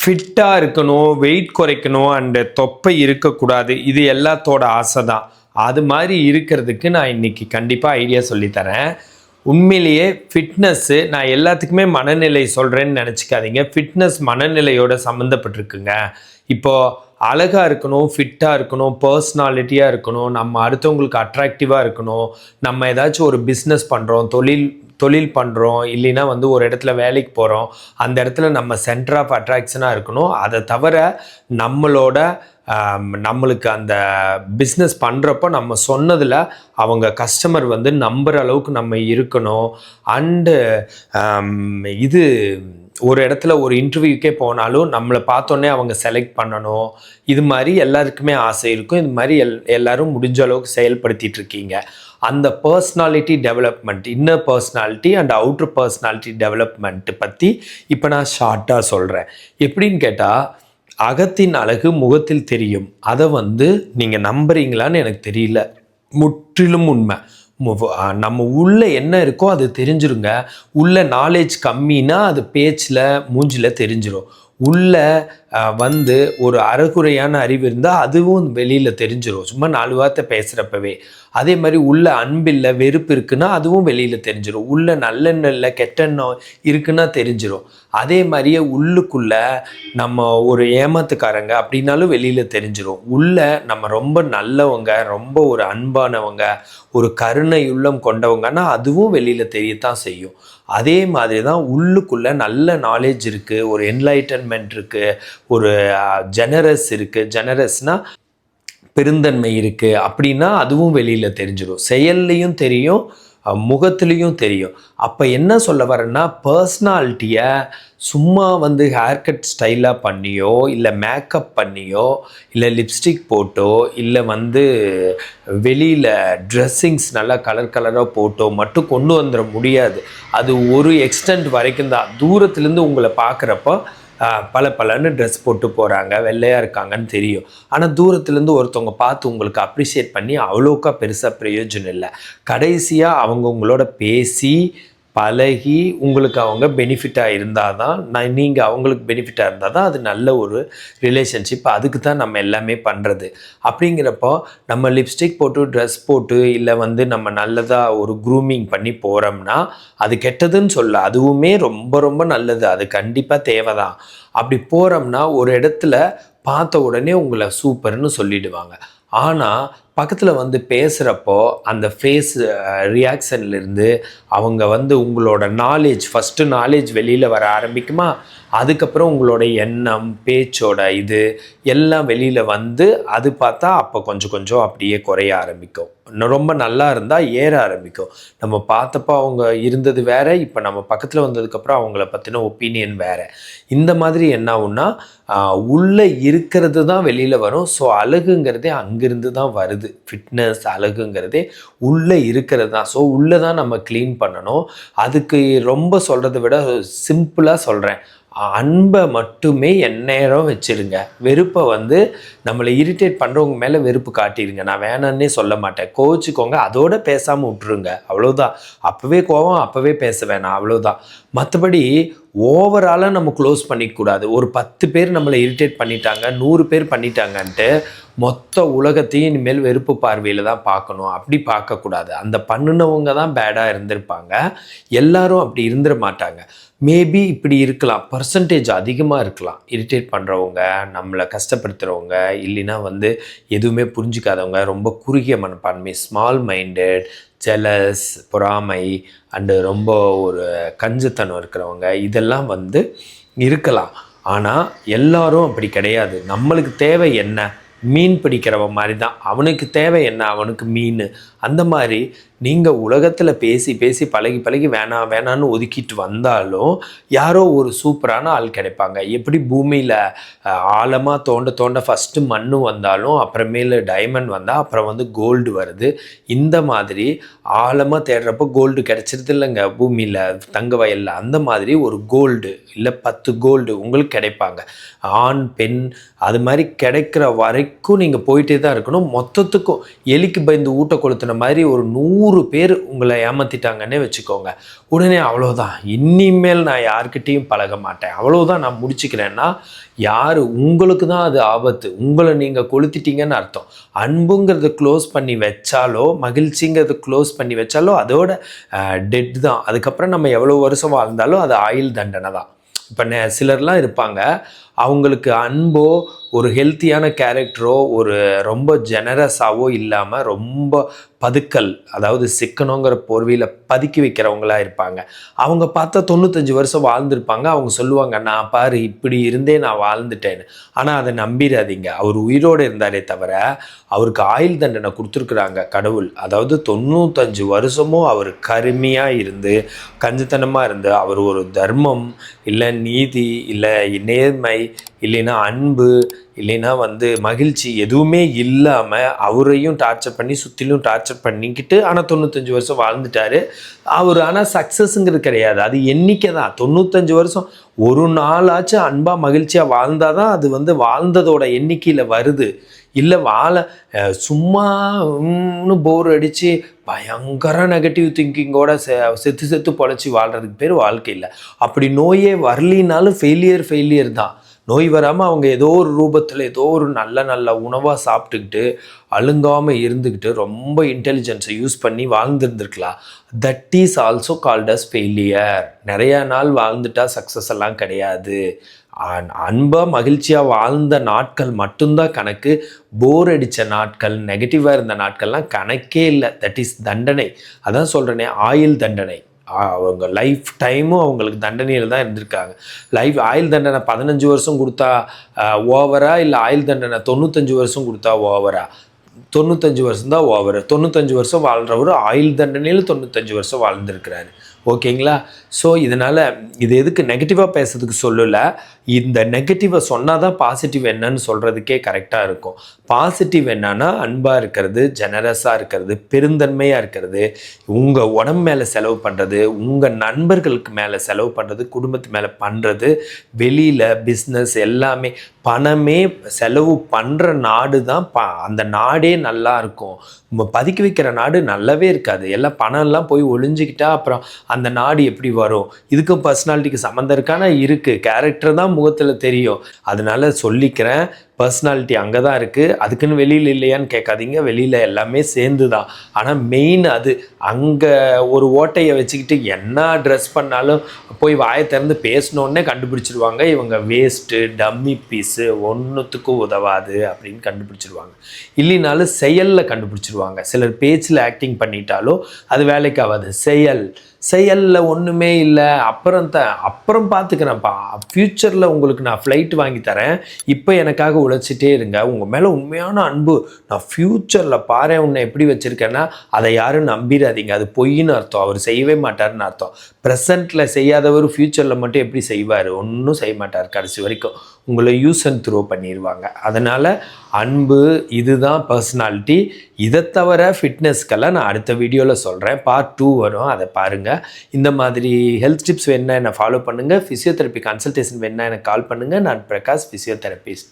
ஃபிட்டாக இருக்கணும் வெயிட் குறைக்கணும் அண்டு தொப்பை இருக்கக்கூடாது. இது எல்லாத்தோட ஆசை தான் அது மாதிரி இருக்கிறதுக்கு நான் இன்னைக்கு கண்டிப்பாக ஐடியா சொல்லித்தரேன். உண்மையிலேயே ஃபிட்னஸ்ஸு நான் எல்லாத்துக்குமே மனநிலை சொல்கிறேன்னு நினச்சிக்காதீங்க. ஃபிட்னஸ் மனநிலையோட சம்மந்தப்பட்டிருக்குங்க இப்போது அழகாக இருக்கணும் ஃபிட்டாக இருக்கணும் பர்சனாலிட்டியாக இருக்கணும் நம்ம அடுத்தவங்களுக்கு அட்ராக்டிவாக இருக்கணும் நம்ம ஏதாச்சும் ஒரு பிஸ்னஸ் பண்ணுறோம் தொழில் தொழில் பண்ணுறோம் இல்லைன்னா வந்து ஒரு இடத்துல வேலைக்கு போகிறோம் அந்த இடத்துல நம்ம சென்டர் ஆஃப் அட்ராக்ஷனாக இருக்கணும். அதை தவிர நம்மளோட நம்மளுக்கு அந்த பிஸ்னஸ் பண்ணுறப்போ நம்ம சொன்னதில் அவங்க கஸ்டமர் வந்து நம்புகிற அளவுக்கு நம்ம இருக்கணும். அண்டு இது ஒரு இடத்துல ஒரு இன்டர்வியூக்கே போனாலும் நம்மளை பார்த்தோன்னே அவங்க செலக்ட் பண்ணணும். இது மாதிரி எல்லாருக்குமே ஆசை இருக்கும். இது மாதிரி எல் எல்லோரும் முடிஞ்ச அளவுக்கு செயல்படுத்திகிட்டு இருக்கீங்க. அந்த personality development inner personality and outer personality development பற்றி இப்போ நான் ஷார்ட்டாக சொல்கிறேன் எப்படின்னு கேட்டால் அகத்தின் அழகு முகத்தில் தெரியும். அதை வந்து நீங்கள் நம்புறீங்களான்னு எனக்கு தெரியல. முற்றிலும் உண்மை. நம்ம உள்ளே என்ன இருக்கோ அது தெரிஞ்சிருங்க. உள்ள நாலேஜ் கம்மினா அது பேச்சில் மூஞ்சில் தெரிஞ்சிடும் உள்ள வந்து ஒரு அறகுறையான அறிவு இருந்தால் அதுவும் வெளியில் தெரிஞ்சிடும் சும்மா நாலு வார்த்தை பேசுகிறப்பவே அதே மாதிரி உள்ள அன்பில்லை வெறுப்பு இருக்குன்னா அதுவும் வெளியில் தெரிஞ்சிடும் உள்ள நல்லெண்ணம் இல்லை கெட்டெண்ணம் இருக்குன்னா தெரிஞ்சிடும் அதே மாதிரியே உள்ளுக்குள்ள நம்ம ஒரு ஏமாத்துக்காரங்க அப்படின்னாலும் வெளியில் தெரிஞ்சிடும் உள்ள நம்ம ரொம்ப நல்லவங்க ரொம்ப ஒரு அன்பானவங்க ஒரு கருணை உள்ளம் கொண்டவங்கன்னா அதுவும் வெளியில் தெரியத்தான் செய்யும். அதே மாதிரி தான் உள்ளுக்குள்ளே நல்ல நாலேஜ் இருக்குது ஒரு என்லைட்டன்மெண்ட் இருக்குது ஒரு ஜெனரஸ் இருக்குது ஜெனரஸ்னால் பெருந்தன்மை இருக்குது அப்படின்னா அதுவும் வெளியில் தெரிஞ்சிடும் செயல்லையும் தெரியும் முகத்துலேயும் தெரியும். அப்போ என்ன சொல்ல வரேன்னா பர்சனாலிட்டியை சும்மா வந்து ஹேர் கட் ஸ்டைலாக பண்ணியோ இல்லை மேக்கப் பண்ணியோ இல்லை லிப்ஸ்டிக் போட்டோ இல்லை வந்து வெளியில் ட்ரெஸ்ஸிங்ஸ் நல்லா கலர் கலராக போட்டோ மட்டும் கொண்டு வந்துட முடியாது. அது ஒரு எக்ஸ்டென்ட் வரைக்கும் தான். தூரத்துலேருந்து உங்களை பார்க்குறப்போ பல பலன்னு ட்ரெஸ் போட்டு போகிறாங்க வெள்ளையாக இருக்காங்கன்னு தெரியும். ஆனால் தூரத்துலேருந்து ஒருத்தவங்க பார்த்து உங்களுக்கு அப்ரிஷியேட் பண்ணி அவ்வளோக்கா பெருசாக பிரயோஜனம் இல்லை. கடைசியாக அவங்க உங்களோட பேசி பழகி உங்களுக்கு அவங்க பெனிஃபிட்டாக இருந்தால் தான் நான் நீங்கள் அவங்களுக்கு பெனிஃபிட்டாக இருந்தால் தான் அது நல்ல ஒரு ரிலேஷன்ஷிப் அதுக்கு தான் நம்ம எல்லாமே பண்ணுறது அப்படிங்கிறப்போ நம்ம லிப்ஸ்டிக் போட்டு ட்ரெஸ் போட்டு இல்லை வந்து நம்ம நல்லதாக ஒரு க்ரூமிங் பண்ணி போகிறோம்னா அது கெட்டதுன்னு சொல்ல அதுவுமே ரொம்ப ரொம்ப நல்லது. அது கண்டிப்பாக தேவை தான் அப்படி போகிறோம்னா ஒரு இடத்துல பார்த்த உடனே உங்களை சூப்பர்னு சொல்லிடுவாங்க. ஆனால் பக்கத்தில் வந்து பேசுகிறப்போ அந்த ஃபேஸ் ரியாக்ஷன்லேருந்து அவங்க வந்து உங்களோட நாலேஜ் ஃபஸ்ட்டு நாலேஜ் வெளியில் வர ஆரம்பிக்குமா? அதுக்கப்புறம் உங்களோட எண்ணம் பேச்சோட இது எல்லாம் வெளியில் வந்து அது பார்த்தா அப்போ கொஞ்சம் கொஞ்சம் அப்படியே குறைய ஆரம்பிக்கும். இன்னும் ரொம்ப நல்லா இருந்தால் ஏற ஆரம்பிக்கும். நம்ம பார்த்தப்போ அவங்க இருந்தது வேற இப்போ நம்ம பக்கத்தில் வந்ததுக்கப்புறம் அவங்கள பற்றின ஒப்பீனியன் வேறு. இந்த மாதிரி என்ன ஆகும்னா உள்ளே இருக்கிறது தான் வெளியில் வரும். ஸோ அழகுங்கிறதே அங்கேருந்து தான் வருது. ஃபிட்னஸ் அழகுங்கிறதே உள்ளே இருக்கிறது தான். ஸோ உள்ளே தான் நம்ம க்ளீன் பண்ணணும். அதுக்கு ரொம்ப சொல்கிறத விட சிம்பிளாக சொல்கிறேன் அன்பை மட்டுமே எந்நேரம் வச்சிருங்க. வெறுப்பை வந்து நம்மளை இரிட்டேட் பண்ணுறவங்க மேலே வெறுப்பு காட்டிடுங்க நான் வேணான்னே சொல்ல மாட்டேன். கோச்சிக்கோங்க அதோட பேசாமல் விட்டுருங்க. அவ்வளோதான் அப்போவே கோவம் அப்போவே பேச வேணாம். அவ்வளோதான் மற்றபடி ஓவராலாக நம்ம க்ளோஸ் பண்ணிக்கூடாது ஒரு பத்து பேர் நம்மளை இரிட்டேட் பண்ணிட்டாங்க நூறு பேர் பண்ணிட்டாங்கன்ட்டு மொத்த உலகத்தையும் இனிமேல் வெறுப்பு பார்வையில் தான் பார்க்கணும். அப்படி பார்க்கக்கூடாது. அந்த பண்ணினவங்க தான் பேடாக இருந்திருப்பாங்க. எல்லாரும் அப்படி இருந்துட மாட்டாங்க. மேபி இப்படி இருக்கலாம். பர்சன்டேஜ் அதிகமாக இருக்கலாம். இரிட்டேட் பண்ணுறவங்க நம்மளை கஷ்டப்படுத்துகிறவங்க இல்லைன்னா வந்து எதுவுமே புரிஞ்சுக்காதவங்க ரொம்ப குறுகிய மனப்பான்மை ஸ்மால் மைண்டட் ஜெலஸ் பொறாமை அண்டு ரொம்ப ஒரு கஞ்சத்தனம் இருக்கிறவங்க இதெல்லாம் வந்து இருக்கலாம். ஆனால் எல்லாரும் அப்படி கிடையாது. நம்மளுக்கு தேவை என்ன? மீன் பிடிக்கிறவன் மாதிரி தான் அவனுக்கு தேவை என்ன? அவனுக்கு மீன். அந்த மாதிரி நீங்கள் உலகத்தில் பேசி பேசி பழகி பழகி வேணாம் வேணான்னு ஒதுக்கிட்டு வந்தாலும் யாரோ ஒரு சூப்பரான ஆள் கிடைப்பாங்க. எப்படி பூமியில் ஆழமாக தோண்ட தோண்ட ஃபஸ்ட்டு மண் வந்தாலும் அப்புறமேல டைமண்ட் வந்தால் அப்புறம் வந்து கோல்டு வருது. இந்த மாதிரி ஆழமாக தேடுறப்போ கோல்டு கிடைச்சிருது இல்லைங்க. பூமியில் தங்க வயலில் அந்த மாதிரி ஒரு கோல்டு இல்லை பத்து கோல்டு உங்களுக்கு கிடைப்பாங்க. ஆண் பெண் அது மாதிரி கிடைக்கிற வரைக்கும் நீங்கள் போயிட்டே தான் இருக்கணும். மொத்தத்துக்கும் எலிக்கு பயந்து ஊட்ட கொளுத்துன மாதிரி ஒரு நூறு நூறு பேர் உங்களை ஏமாத்திட்டாங்கன்னே வச்சுக்கோங்க. உடனே அவ்வளோதான் இனிமேல் நான் யார்கிட்டேயும் பழக மாட்டேன். அவ்வளோதான் நான் முடிச்சுக்கிறேன்னா யார் உங்களுக்கு தான் அது ஆபத்து. உங்களை நீங்கள் கொளுத்திட்டீங்கன்னு அர்த்தம். அன்புங்கிறத க்ளோஸ் பண்ணி வச்சாலோ மகிழ்ச்சிங்கிறத க்ளோஸ் பண்ணி வச்சாலோ அதோட டெட் தான். அதுக்கப்புறம் நம்ம எவ்வளோ வருஷம் வாழ்ந்தாலும் அது ஆயுள் தண்டனை தான். இப்போ நெ சிலர்லாம் இருப்பாங்க. அவங்களுக்கு அன்போ ஒரு ஹெல்த்தியான கேரக்டரோ ஒரு ரொம்ப ஜெனரஸாவோ இல்லாமல் ரொம்ப பதுக்கல் அதாவது சிக்கணுங்கிற போர்வையில் பதுக்கி வைக்கிறவங்களா இருப்பாங்க. அவங்க பார்த்தா தொண்ணூத்தஞ்சு வருஷம் வாழ்ந்திருப்பாங்க. அவங்க சொல்லுவாங்க நான் பாரு இப்படி இருந்தே நான் வாழ்ந்துட்டேன்னு. ஆனால் அதை நம்பிடாதீங்க. அவர் உயிரோடு இருந்தாரே தவிர அவருக்கு ஆயுள் தண்டனை கொடுத்துருக்குறாங்க கடவுள். அதாவது தொண்ணூத்தஞ்சு வருஷமும் அவர் கருமையாக இருந்து கஞ்சத்தனமாக இருந்து அவர் ஒரு தர்மம் இல்லை நீதி இல்லை நேர்மை இல்லைன்னா அன்பு இல்லைன்னா வந்து மகிழ்ச்சி எதுவுமே இல்லாமல் அவரையும் டார்ச்சர் பண்ணி சுற்றிலும் டார்ச்சர் பண்ணிக்கிட்டு ஆனால் தொண்ணூத்தஞ்சு வருஷம் வாழ்ந்துட்டாரு. அவர் ஆனால் சக்ஸஸுங்கிறது கிடையாது. அது எண்ணிக்கை தான் தொண்ணூத்தஞ்சு வருஷம் ஒரு நாளாச்சும் அன்பாக மகிழ்ச்சியாக வாழ்ந்தால் தான் அது வந்து வாழ்ந்ததோட எண்ணிக்கையில் வருது. இல்லை வாழ அஹ், போர் அடித்து பயங்கர நெகட்டிவ் திங்கிங்கோட செ செத்து செத்து பொழைச்சி வாழ்கிறதுக்கு பேர் வாழ்க்கை இல்லை. அப்படி நோயே வரலினாலும் ஃபெயிலியர் ஃபெயிலியர் தான். நோய் வராமல் அவங்க ஏதோ ஒரு ரூபத்தில் ஏதோ ஒரு நல்ல நல்ல உணவாக சாப்பிட்டுக்கிட்டு அழுங்காமல் இருந்துக்கிட்டு ரொம்ப இன்டெலிஜென்ஸை யூஸ் பண்ணி வாழ்ந்துருந்துருக்கலாம். That is also called as failure நிறையா நாள் வாழ்ந்துட்டா சக்ஸஸ் எல்லாம் கிடையாது. அன்பாக மகிழ்ச்சியாக வாழ்ந்த நாட்கள் மட்டும்தான் கணக்கு. போர் அடித்த நாட்கள் நெகட்டிவாக இருந்த நாட்கள்லாம் கணக்கே இல்லை. தட் இஸ் தண்டனை. அதான் சொல்கிறேனே ஆயுள் தண்டனை. அவங்க லைஃப் டைமும் அவங்களுக்கு தண்டனையில் தான் இருந்திருக்காங்க. லைஃப் ஆயுள் தண்டனை பதினஞ்சு வருஷம் கொடுத்தா ஓவரா இல்லை ஆயுள் தண்டனை தொண்ணூத்தஞ்சு வருஷம் கொடுத்தா ஓவரா தொண்ணூத்தஞ்சு வருஷம் தான் ஓவர் தொண்ணூத்தஞ்சு வருஷம் வாழ்கிறவர் ஆயுள் தண்டனையில் தொண்ணூத்தஞ்சு வருஷம் வாழ்ந்திருக்கிறாரு. ஓகேங்களா? ஸோ இதனால் இது எதுக்கு நெகட்டிவாக பேசுறதுக்கு சொல்லலை. இந்த நெகட்டிவை சொன்னால் தான் பாசிட்டிவ் என்னன்னு சொல்கிறதுக்கே கரெக்டாக இருக்கும். பாசிட்டிவ் என்னன்னா அன்பாக இருக்கிறது ஜெனரஸாக இருக்கிறது பெருந்தன்மையாக இருக்கிறது உங்கள் உடம்பு மேலே செலவு பண்ணுறது உங்கள் நண்பர்களுக்கு மேலே செலவு பண்ணுறது குடும்பத்து மேலே பண்ணுறது வெளியில் பிஸ்னஸ் எல்லாமே பணமே செலவு பண்ணுற நாடு தான் ப அந்த நாடே நல்லா இருக்கும். ம- பதுக்கி வைக்கிற நாடு நல்லாவே இருக்காது. எல்லாம் பணம்லாம் போய் ஒழிஞ்சிக்கிட்டா அப்புறம் அந்த நாடு எப்படி வரும்? இதுக்கும் பர்சனாலிட்டிக்கு சம்மந்தம் இருக்கான? இருக்குது கேரக்டர் தான் முகத்தில் தெரியும். அதனால சொல்லிக்கிறேன். பர்சனாலிட்டி அங்கே தான் இருக்குது அதுக்குன்னு வெளியில் இல்லையான்னு கேட்காதீங்க. வெளியில் எல்லாமே சேர்ந்து தான் ஆனால் மெயின் அது அங்கே ஒரு ஓட்டையை வச்சுக்கிட்டு என்ன ட்ரெஸ் பண்ணாலும் போய் வாயை திறந்து பேசினோடனே கண்டுபிடிச்சிருவாங்க. இவங்க வேஸ்ட்டு டம்மி பீஸு ஒன்றுத்துக்கும் உதவாது அப்படின்னு கண்டுபிடிச்சிருவாங்க. இல்லைனாலும் செயலில் கண்டுபிடிச்சிருவாங்க. சிலர் பேச்சில் ஆக்டிங் பண்ணிட்டாலும் அது வேலைக்கு ஆகாது. செயல். செயலில் ஒன்றுமே இல்லை. அப்புறம் த அப்புறம் பார்த்துக்கிறேன்ப்பா ஃப்யூச்சரில் உங்களுக்கு நான் ஃப்ளைட் வாங்கி தரேன். இப்போ எனக்காக உழைச்சிட்டே இருங்க. உங்கள் மேலே உண்மையான அன்பு. நான் ஃப்யூச்சரில் பாரு உன்னை எப்படி வச்சுருக்கேன்னா அதை யாரும் நம்பிடாதீங்க. அது பொய்ன்னு அர்த்தம். அவர் செய்யவே மாட்டாருன்னு அர்த்தம். ப்ரெசண்ட்டில் செய்யாதவர் ஃப்யூச்சரில் மட்டும் எப்படி செய்வார்? ஒன்றும் செய்ய மாட்டார் கடைசி வரைக்கும். உங்களை யூஸ் அண்ட் த்ரோ பண்ணிடுவாங்க அதனால் அன்பு இதுதான் பர்சனாலிட்டி இதை தவிர ஃபிட்னஸ்க்கெல்லாம் நான் அடுத்த வீடியோவில் சொல்கிறேன் பார்ட் டூ வரும். அதை பாருங்கள் இந்த மாதிரி ஹெல்த் டிப்ஸ் வேணுன்னா என்னை ஃபாலோ பண்ணுங்கள் ஃபிசியோதெரப்பி கன்சல்டேஷன் வேணுன்னா எனக்கு கால் பண்ணுங்கள் நான் பிரகாஷ் ஃபிசியோதெரபிஸ்ட்